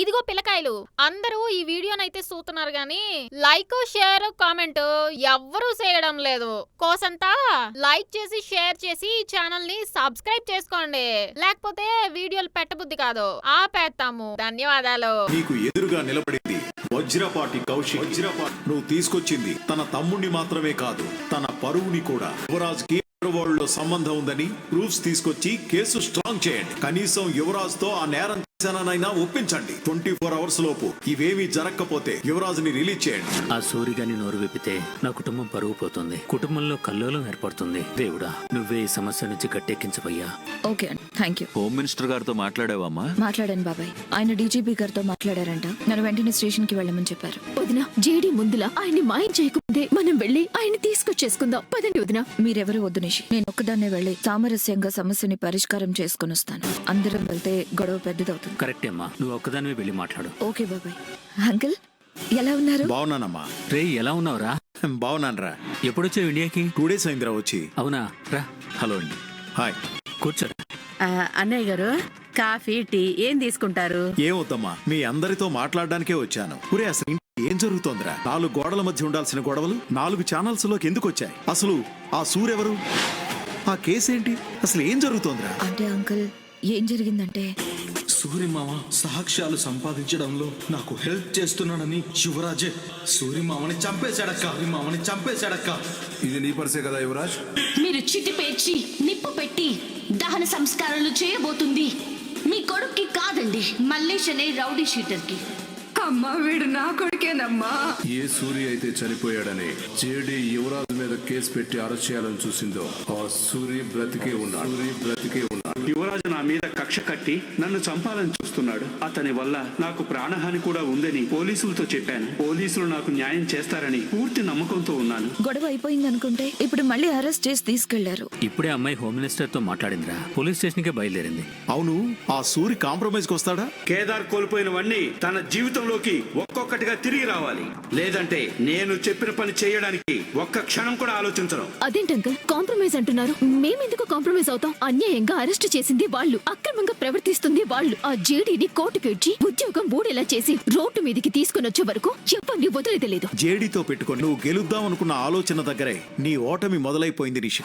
ఇదిగో పిల్లకాయలు అందరూ ఈ వీడియోనైతే చూస్తున్నారు గాని లైక్ షేర్ కామెంట్ ఎవ్వరూ చేయడం లేదు. కోసంతా లైక్ చేసి షేర్ చేసి ఈ ఛానల్ని సబ్స్క్రైబ్ చేసుకోండి. లేకపోతే వీడియోలు పెట్టబుద్ధి కాదు. ఆపేస్తాము ధన్యవాదాలు. నీకు ఎదురుగా నిలబడింది వజ్రపాటి కౌశిక్. వజ్రపాటి. నువ్వు తీసుకొచ్చింది తన తమ్ముణ్ణి మాత్రమే కాదు తన పరువుని కూడా. యువరాజ్కి లో సంబంధం ఉందని ప్రూఫ్స్ తీసుకొచ్చి కేసు స్ట్రాంగ్ చేయండి. కనీసం యువరాజ్తో ఆ నేరం చేశాననైనా ఒప్పించండి. ట్వంటీ ఫోర్ అవర్స్ లోపు ఇవేమీ జరగకపోతే యువరాజ్ని రిలీజ్ చేయండి. ఆ సూరిగాని నోరు విప్పితే నా కుటుంబం పరుగు పోతుంది. కుటుంబంలో కల్లోలం ఏర్పడుతుంది. దేవుడా నువ్వే ఈ సమస్య నుంచి గట్టెక్కించవయ్యా. ఓకే అండి. Thank you. హోమ్ మినిస్టర్ గారితో మాట్లాడావమ్మా? మాట్లాడాను బాబాయ్. ఆయన డీజీపీ గారితో మాట్లాడారంట. నన్ను వెంటనే స్టేషన్కి వెళ్ళమని చెప్పారు. వదిన జేడి ముందులా ఆయన్ని మాయం చేయకముందే మనం వెళ్ళి ఆయన్ని తీసుకొచ్చేసుకుందాం. పదండి వదిన. మీరెవరు వద్దు నిషి. నేను ఒక్కదాన్నే వెళ్ళి సామరస్యంగా సమస్యని పరిష్కారం చేసుకుని వస్తాను అందరం వెళ్తే గొడవ పెద్దదవుతుంది. కరెక్టే అమ్మా. నువ్వు ఒక్కదానివే వెళ్ళి మాట్లాడు. ఓకే బాబాయ్. అంకుల్ ఎలా ఉన్నారు? బాగున్నానమ్మా. రే ఎలా ఉన్నావురా? బాగున్నానరా. ఎప్పుడొచ్చావు ఇండియాకి? టూ డేస్ అయిందిరా వచ్చి. అవునా? రా. హలో అండి. హాయ్ కూర్చోరా ఆ, అన్నయ్య గారు కాఫీ టీ ఏం తీసుకుంటారు? ఏమవుతమ్మా మీ అందరితో మాట్లాడడానికే వచ్చాను. ఒరే అసలు ఇంట్లో ఏం జరుగుతోందిరా? నాలుగు గోడల మధ్య ఉండాల్సిన గొడవలు నాలుగు ఛానల్స్లోకి ఎందుకు వచ్చాయి? అసలు ఆ సూరెవరు? ఆ కేసేంటి? అసలు ఏం జరుగుతోందిరా? అంటే అంకుల్ ఏం జరిగిందంటే సూర్యమామ సాక్ష్యాలు సంపాదించడంలో నాకు హెల్ప్ చేస్తున్నాడని యువరాజే. సూర్యమామని చంపేశాడక్క. సూర్యమామని చంపేశాడక్క. ఇది నీ పర్సే కదా యువరాజ్? మీరు చిటి పేర్చి నిప్పు పెట్టి దహన సంస్కారాలు చేయబోతుంది. మీ కొడుక్కి కాదండి మల్లేష్ అనే రౌడీ షీటర్కి. అమ్మా వీడు నా కొడుకేనమ్మా. ఏ సూర్య అయితే చనిపోయాడని జేడి యువరాజు మీద కేసు పెట్టి అరెస్ట్ చేయాలని చూసిందో ఆ సూర్య బ్రతికే ఉన్నాడు. సూర్య బ్రతికే ఉన్నాడు యువరాజు నా మీద కక్ష కట్టి నన్ను చంపాలని చూస్తున్నాడు. అతని వల్ల నాకు ప్రాణహాని కూడా ఉందని పోలీసులతో చెప్పాను. పోలీసులు నాకు న్యాయం చేస్తారని పూర్తి నమ్మకంతో ఉన్నాను. గొడవ అయిపోయింది అనుకుంటే ఇప్పుడు మళ్ళీ అరెస్ట్ చేసి తీసుకెళ్ళారు. ఇప్పుడే అమ్మాయి హోమ్ మినిస్టర్తో మాట్లాడిందిరా. పోలీస్ స్టేషన్ కే బయలుదేరింది. అవును ఆ సూరి కాంప్రమైజ్కి వస్తాడా కేదార్ కోల్పోయినవన్నీ తన జీవితంలోకి ఒక్కొక్కటిగా తిరిగి రావాలి. లేదంటే నేను చెప్పిన పని చేయడానికి ఒక్క క్షణం కూడా ఆలోచించను. అదేంటి అంకల్? కాంప్రమైజ్ అంటున్నారు. మేమెందుకు కాంప్రమైజ్ అవుతాం? అన్యాయంగా అరెస్ట్ చేసింది వాళ్ళు. అక్రమంగా ప్రవర్తిస్తుంది వాళ్ళు. ఆ జేడీని కోర్టుకు ఇచ్చి ఉద్యోగం బూడేలా చేసి రోడ్డు మీదకి తీసుకుని వచ్చే వరకు ఎవరిని వదిలేదలేదు జేడీతో పెట్టుకొని నువ్వు గెలుద్దాం అనుకున్న ఆలోచన దగ్గరే నీ ఓటమి మొదలైపోయింది నిషిక.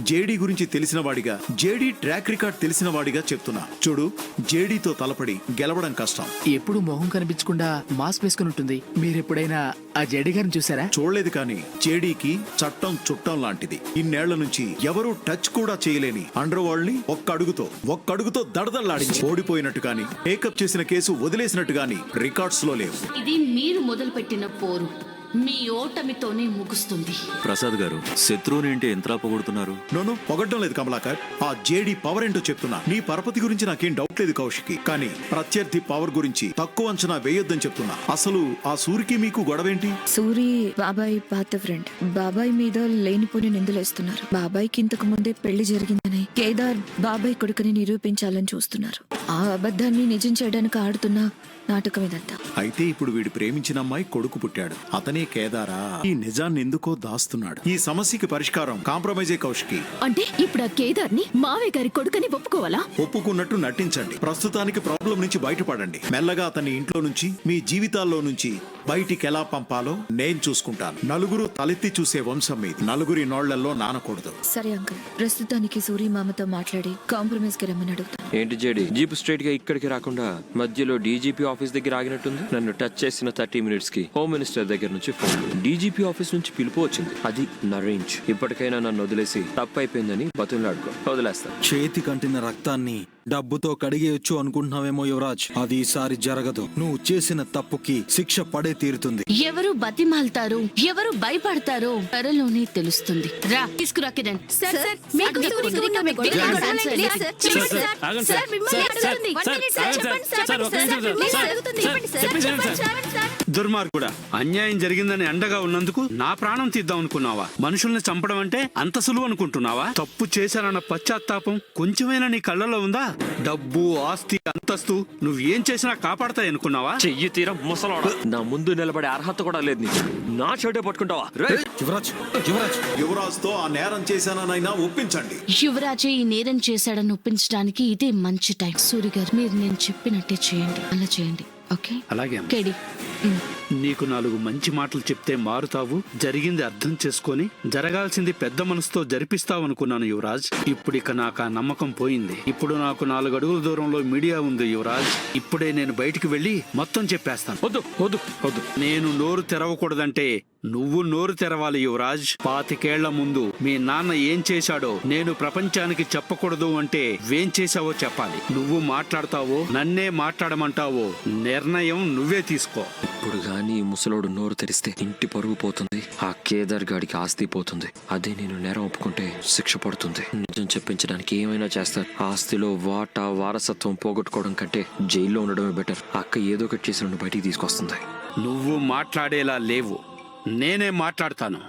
జేడీ గురించి తెలిసిన వాడిగా జేడీ ట్రాక్ రికార్డ్ తెలిసిన వాడిగా చెప్తున్నా. చూడు జేడీతో తలపడి గెలవడం కష్టం. ఎప్పుడు మొహం కనిపించకుండా మాస్క్ వేసుకుని ఉంటుంది. మీరెప్పుడైనా ఆ జేడి గారిని చూసారా? చూడలేదు కానీ జేడీకి చట్టం చుట్టం లాంటిది. ఇన్నేళ్ళ నుంచి ఎవరూ టచ్ కూడా చేయలేని అండర్ వరల్డ్ని ఒక్క అడుగుతో ఒక్కడుగుతో అడుగుతో ఓడిపోయినట్టు గాని మేకప్ చేసిన కేసు వదిలేసినట్టు గాని రికార్డ్స్లో లేవు. ఇది మీరు మొదలుపెట్టిన పోరు. మీ ఓటమితోనే ముగుస్తుంది. ప్రసాద్ గారు శత్రువుని ఏంటి ఎంతలా పొగుడుతున్నారు నోను పొగడ్డం లేదు కమలాకర్. ఆ జేడీ పవర్ ఏంటో చెప్తున్నా. నీ పరపతి గురించి నాకేం డౌట్ లేదు కౌశికి కానీ ప్రత్యర్థి పవర్ గురించి తక్కువ అంచనా వేయొద్దని చెప్తున్నా. అసలు ఆ సూరికి మీకు గొడవేంటి? సూరి బాబాయ్ పాత ఫ్రెండ్ బాబాయ్ మీద లేనిపోని నిందలేస్తున్నారు బాబాయ్కి ఇంతకు ముందే పెళ్ళి జరిగిందని కేదార్ బాబాయ్ కొడుకుని నిరూపించాలని చూస్తున్నారు. ఆ అబద్ధాన్ని నిజం చేయడానికి ఆడుతున్న నాటకం ఇదంతా అయితే ఇప్పుడు వీడు ప్రేమించిన అమ్మాయి కొడుకు పుట్టాడు. అతనే కేదారా. ఈ నిజాన్ని ఎందుకో దాస్తున్నాడు. ఈ సమస్యకి పరిష్కారం కాంప్రమైజే కౌశికి. అంటే ఇప్పుడు ఆ కేదార్ని మావయ్య గారి కొడుకని ఒప్పుకోవాలా? ఒప్పుకున్నట్టు నటించండి. ప్రస్తుతానికి ప్రాబ్లం నుంచి బయటపడండి. మెల్లగా అతని ఇంట్లో నుంచి మీ జీవితాల్లో నుంచి బయటికి ఎలా పంపాలో నేను చూసుకుంటాను. నలుగురు తలెత్తి చూసే వంశం మీది. నలుగురి నోళ్ళలో నానకూడదు. సరే అంకుల్. ప్రస్తుతానికి సూరి మామతో మాట్లాడి కాంప్రమైజ్కి రమ్మని అడుగుతాను. ఏంటి జేడి? జీప్ స్ట్రైట్గా ఇక్కడికి రాకుండా మధ్యలో డీజీపీ ఆఫీస్ దగ్గర ఆగినట్టుంది? నన్ను టచ్ చేసిన థర్టీ మినిట్స్కి హోమ్ మినిస్టర్ దగ్గర నుంచి ఫోన్ డీజీపీ ఆఫీస్ నుంచి పిలుపు వచ్చింది. అది నా రేంజ్ ఇప్పటికైనా నన్ను వదిలేసి తప్పు అయిపోయిందని బతులాడుకో వదిలేస్తా. చేతి కంటిన రక్తాన్ని డబ్బుతో కడిగేయొచ్చు అనుకుంటున్నావేమో యువరాజ్. అది ఈసారి జరగదు. నువ్వు చేసిన తప్పుకి శిక్ష పడే తీరుతుంది. ఎవరు బతిమాల్తారు? ఎవరు భయపడతారో త్వరలోనే తెలుస్తుంది. రా తీసుకురా కిరణ్ దుర్మార్గుడా అన్యాయం జరిగిందని అండగా ఉన్నందుకు నా ప్రాణం తీద్దాం అనుకున్నావా? మనుషుల్ని చంపడం అంటే అంత సులువు అనుకుంటున్నావా? తప్పు చేశానన్న పశ్చాత్తాపం కొంచెమైనా నీ కళ్ళలో ఉందా? డబ్బు ఆస్తి అంతస్తు నువ్వేం చేసినా కాపాడతాయి అనుకున్నావా? చెయ్యి తీరా ముసలాడా. నా ముందు ముందు నిలబడే అర్హత కూడా లేదు నీకు. నా చెడే పట్టుకుంటావా? రేయ్! యువరాజ్ యువరాజ్ యువరాజ్. తో ఆ నేరం చేశాననైనా ఒప్పించండి. యువరాజే ఈ నేరం చేశాడని ఒప్పించడానికి ఇదే మంచి టైం. సూరి గారు మీరు నేను చెప్పినట్టే చేయండి. అలా చేయండి. ఓకే? అలాగే. కేడి నీకు నాలుగు మంచి మాటలు చెప్తే మారుతావు. జరిగింది అర్థం చేసుకొని జరగాల్సింది పెద్ద మనసుతో జరిపిస్తావు అనుకున్నాను యువరాజ్. ఇప్పుడు ఇక నాకు ఆ నమ్మకం పోయింది. ఇప్పుడు నాకు నాలుగు అడుగుల దూరంలో మీడియా ఉంది యువరాజ్. ఇప్పుడే నేను బయటికి వెళ్ళి మొత్తం చెప్పేస్తాను. వద్దు వద్దు వద్దు. నేను నోరు తెరవకూడదంటే నువ్వు నోరు తెరవాలి యువరాజ్. పాతికేళ్ళ ముందు మీ నాన్న ఏం చేశాడో నేను ప్రపంచానికి చెప్పకూడదు అంటే వేం చేశావో చెప్పాలి. నువ్వు మాట్లాడతావో నన్నే మాట్లాడమంటావో నిర్ణయం నువ్వే తీసుకో. ఇప్పుడు గాని ముసలోడు నోరు తెరిస్తే ఇంటి పరుగు పోతుంది ఆ కేదార్ గాడికి ఆస్తి పోతుంది. అదే నేను నేరం ఒప్పుకుంటే శిక్ష పడుతుంది. నిజం చెప్పించడానికి ఏమైనా చేస్తారు. ఆస్తిలో వాటా వారసత్వం పోగొట్టుకోవడం కంటే జైల్లో ఉండడమే బెటర్ అక్క ఏదో ఒకటి చేసి బయటికి తీసుకొస్తుంది. నువ్వు మాట్లాడేలా లేవు. నేనే మాట్లాడతాను.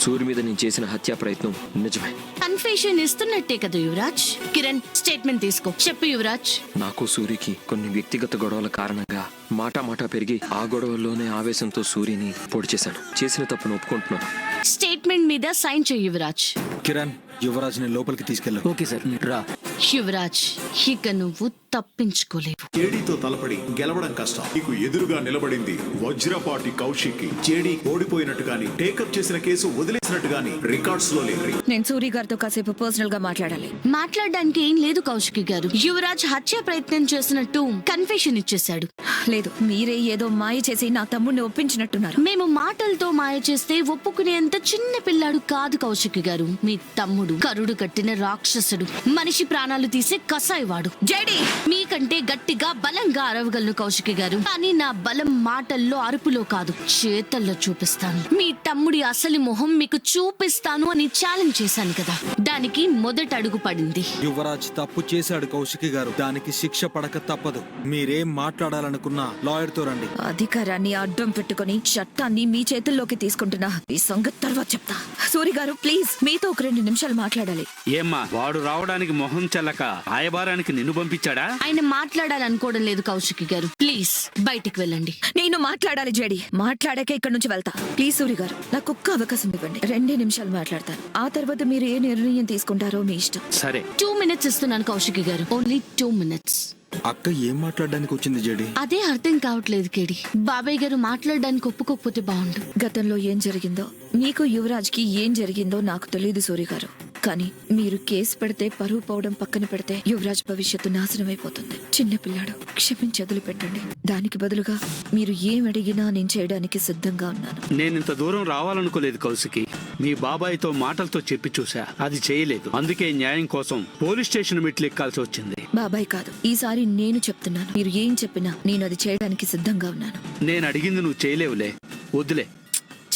సూర్యు మీద నేను చేసిన హత్యా ప్రయత్నం నిజమే. కన్ఫెషన్ ఇస్తున్నట్టే కదా యువరాజ్? కిరణ్ స్టేట్మెంట్ తీసుకో. చెప్పు యువరాజ్. నాకు సూర్యకి కొన్ని వ్యక్తిగత గొడవల కారణంగా మాటా మాటా పెరిగి ఆ గొడవల్లోనే ఆవేశంతో సూర్యని పొడి చేశాను. చేసిన తప్పును ఒప్పుకుంటున్నాను. స్టేట్మెంట్ మీద సైన్ చేయి యువరాజ్. కిరణ్ యువరాజ్ని లోపలికి తీసుకెళ్ళు. ఓకే సార్ రా. యువరాజ్ ఇక నువ్వు తప్పించుకోలేవు. జేడీతో తలపడి గెలవడం కష్టం. నీకు ఎదురుగా నిలబడింది వజ్రపాటి కౌశిక్ జేడీ ఓడిపోయినట్టు గాని టేకప్ చేసిన కేసు వదిలేసినట్టు గాని రికార్డ్స్లో లేదు నేను సూరి గారితో కాసేపు పర్సనల్గా మాట్లాడాలి. మాట్లాడడానికి ఏం లేదు కౌశికి గారు. యువరాజ్ హత్య ప్రయత్నం చేసినట్టు కన్ఫెషన్ ఇచ్చేశాడు. లేదు మీరే ఏదో మాయ చేసి నా తమ్ముడిని ఒప్పించినట్టున్నారు. మేము మాటలతో మాయ చేస్తే ఒప్పుకునేంత చిన్న పిల్లాడు కాదు కౌశికి గారు. మీ తమ్ముడు కరుడు కట్టిన రాక్షసుడు. మనిషి ప్రాణాలు తీసే కసాయివాడు జేడి మీకంటే గట్టిగా బలంగా అరవగలను కౌశికి గారు. కానీ నా బలం మాటల్లో అరుపులో కాదు చేతల్లో చూపిస్తాను. మీ తమ్ముడి అసలు మొహం మీకు చూపిస్తాను అని ఛాలెంజ్ చేశాను కదా. దానికి మొదట అడుగు పడింది. యువరాజ్ తప్పు చేశాడు కౌశికి గారు. దానికి శిక్ష పడక తప్పదు. మీరేం మాట్లాడాలనుకున్నా లాయర్తో రండి. అధికారాన్ని అడ్డం పెట్టుకొని చట్టాన్ని మీ చేతుల్లోకి తీసుకుంటున్నా. ఈ సంగతి తర్వాత చెప్తా. సూరి గారు ప్లీజ్ మీతో ఒక రెండు నిమిషాలు మాట్లాడాలి. ఏమ్మా వాడు రావడానికి మొహం చెల్లక ఆయబారానికి నిన్ను పంపించాడా? ఆయన మాట్లాడాలనుకోవడం లేదు కౌశికి గారు. ప్లీజ్ బయటికి వెళ్ళండి. నేను మాట్లాడాలి జేడి. మాట్లాడాక ఇక్కడ నుంచి వెళ్తా. ప్లీజ్ సూరి గారు నాకు ఒక్క అవకాశం ఇవ్వండి. రెండే నిమిషాలు మాట్లాడతాను. ఆ తర్వాత మీరు ఏ నిర్ణయం తీసుకుంటారో మీ ఇష్టం. సరే. టూ మినిట్స్ ఇస్తున్నాను కౌశికి గారు. ఓన్లీ టూ మినిట్స్ అక్క ఏం మాట్లాడడానికి వచ్చింది జేడి? అదే అర్థం కావట్లేదు కేడి. బాబాయ్ గారు మాట్లాడడానికి ఒప్పుకోకపోతే బాగుండు. గతంలో ఏం జరిగిందో మీకు యువరాజ్కి ఏం జరిగిందో నాకు తెలియదు సూరి గారు. కానీ మీరు కేసు పెడితే పరువు పోవడం పక్కన పెడితే యువరాజ్ భవిష్యత్తు నాశనం అయిపోతుంది. చిన్న పిల్లాడు క్షమించి వదిలిపెట్టండి. దానికి బదులుగా మీరు ఏం అడిగినా నేను చేయడానికి సిద్ధంగా ఉన్నాను. నేనింత దూరం రావాలనుకోలేదు కౌశికి. మీ బాబాయ్తో మాటలతో చెప్పి చూసా అది చేయలేదు. అందుకే న్యాయం కోసం పోలీస్ స్టేషన్ మెట్లు ఎక్కాల్సి వచ్చింది. బాబాయ్ కాదు. ఈసారి నేను చెప్తున్నాను. మీరు ఏం చెప్పినా నేను అది చేయడానికి సిద్ధంగా ఉన్నాను. నేను అడిగింది నువ్వు చేయలేవులే. వద్దులే.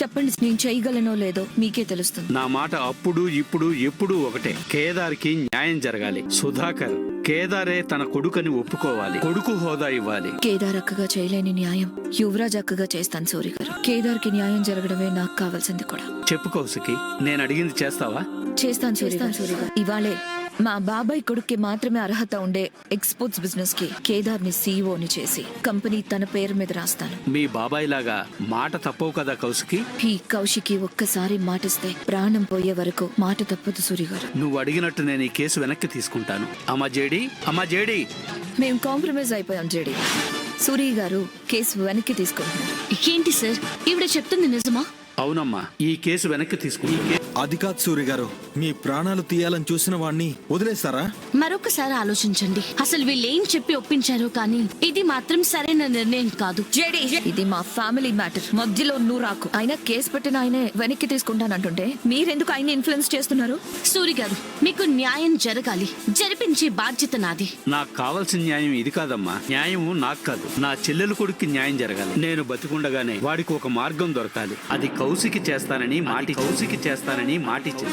చెప్పండి. నేను చేయగలనో లేదో మీకే తెలుస్తుంది. నా మాట అప్పుడు ఇప్పుడు ఎప్పుడు ఒకటే. కేదార్కి న్యాయం జరగాలి. సుధాకర్ కేదారే తన కొడుకని ఒప్పుకోవాలి. కొడుకు హోదా ఇవ్వాలి. కేదార్ అక్కగా చేయలేని న్యాయం యువరాజ్ అక్కగా చేస్తాను సూరి గారు. కేదార్కి న్యాయం జరగడమే నాకు కావాల్సింది కూడా. చెప్పు కౌశికి నేను అడిగింది చేస్తావా? చేస్తాను చేస్తాను సూరి గారు. ఇవాళే. మా బాబాయ్ కొడుక్కి మాత్రమే అర్హత ఉండే ఎక్స్పోర్ట్స్ బిజినెస్కి కేదార్ని సీఈఓని చేసి కంపెనీ తన పేరు మీద రాస్తాను. మీ బాబాయ్ లాగా మాట తప్పవు కదా కౌశికి? ఈ కౌశికి ఒక్కసారి మాటిస్తే ప్రాణం పోయే వరకు మాట తప్పదు సూరి గారు నువ్వు అడిగినట్టు నేను ఈ కేసు వెనక్కి తీసుకుంటాను. అమ్మా జేడి అమ్మా జేడి. మేము కాంప్రమైజ్ అయిపోయాం జేడి. సూరి గారు కేసు వెనక్కి తీసుకుంటున్నారు. ఏంటి సార్? ఈవిడ చెప్తుంది నిజమా? అవునమ్మా. ఈ కేసు వెనక్కి తీసుకుంటా అది కాదు సూరి గారు మీ ప్రాణాలు తీయాలని చూసిన వాణ్ణి వదిలేస్తారా? మరొకసారి ఆలోచించండి. అసలు వీళ్ళు ఏం చెప్పి ఒప్పించారో కానీ ఇది మాత్రం సరైన నిర్ణయం కాదు. జేడి ఇది మా ఫ్యామిలీ మ్యాటర్. మధ్యలో నువ్వు రాకు. ఆయన కేసు పెట్టిన ఆయనే వెనక్కి తీసుకుంటానంటుంటే మీరెందుకు ఆయన ఇన్ఫ్లుయెన్స్ చేస్తున్నారు? సూరి గారు మీకు న్యాయం జరగాలి. జరిపించే బాధ్యత నాది. నాకు కావాల్సిన న్యాయం ఇది కాదమ్మా. న్యాయం నాకు కాదు. నా చెల్లెలు కొడుక్కి న్యాయం జరగాలి. నేను బతికుండగానే వాడికి ఒక మార్గం దొరకాలి. అది కౌశికి చేస్తానని మాటి కౌశికి చేస్తానని మాటిచ్చింది